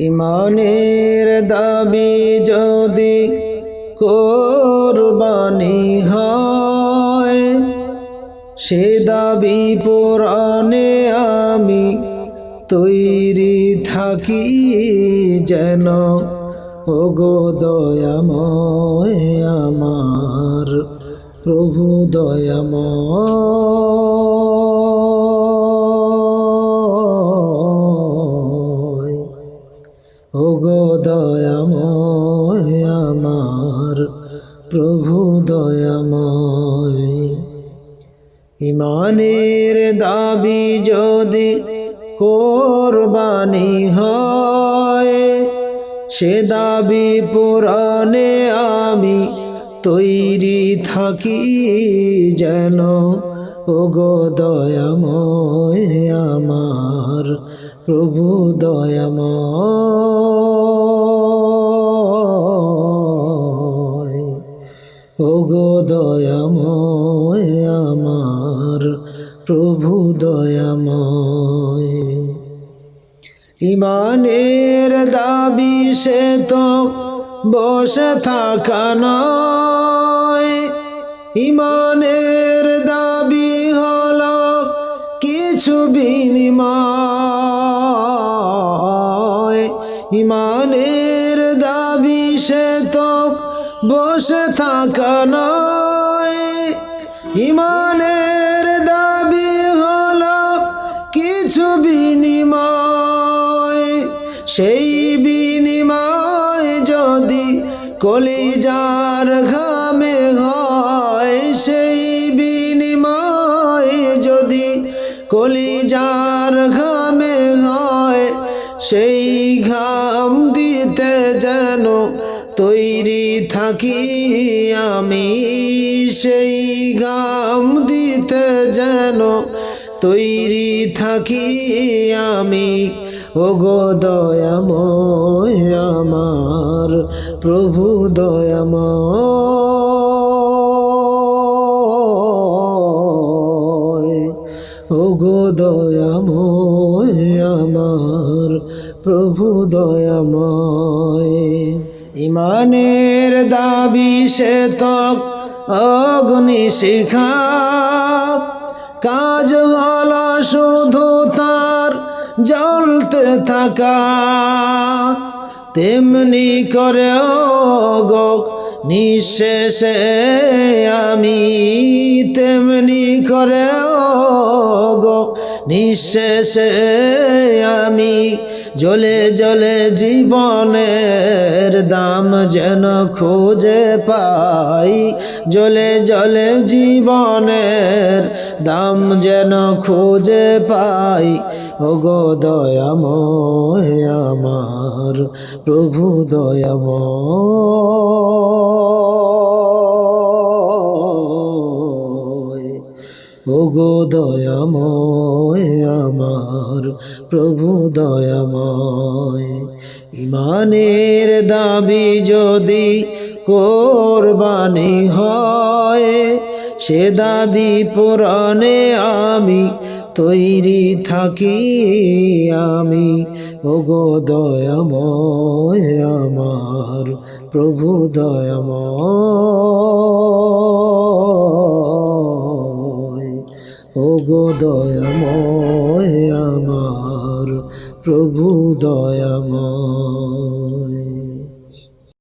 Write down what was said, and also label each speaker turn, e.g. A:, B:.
A: ইমানের দাবি যদি কোরবানি হয়, সে দাবি পুরাণে আমি তৈরি থাকি যেন ওগো দয়াময় আমার প্রভু দয়াময়। ওগো দয়াময় আমার, প্রভু দয়াময়। ইমানের দাবি যদি কোরবানি হয়, সে দাবি পুরাণে আমি তৈরি থাকি যেন। ওগো দয়াময় আমার, প্রভু দয়াময়। প্রভু দয়াময়। ইমানের দাবি সে তো বসে থাকা নয়। ইমানের দাবি হল কিছু বিনিময়। ইমানের দাবি সে তো বসে থাকা নয়। ইমানের কলিজার ঘামে হয় সেই বিনিময়। যদি কলিজার ঘামে হয়, সেই ঘাম দিতে যেন তৈরি থাকি আমি। সেই ঘাম দিতে যেন তৈরি থাকি আমি। ওগো দয়াময় আমার, প্রভু দয়াময়। ওগো দয়াময় আমার, প্রভু দয়াময়। ইমানের দাবি সে তক অগ্নি শিখা, কাজ হল শুধু জ্বলতে থাকা। তেমনি করে গো, নিঃশেষে আমি। তেমনি করে গো, নিঃশেষে আমি। জলে জলে জীবনের দাম যেন খুঁজে পাই। জলে জলে জীবনের দাম যেন খুঁজে পাই। ওগো দয়াময় আমার, প্রভু দয়াময় ওগো দয়াময় আমার, প্রভু দয়াময় ইমানের দাবি যদি কোরবানি হয়, সে দাবি পুরাণে আমি তৈরি থাকি আমি। ওগো দয়াময় আমার প্রভু দয়াময়। ওগো দয়াময় আমার প্রভু দয়াময়।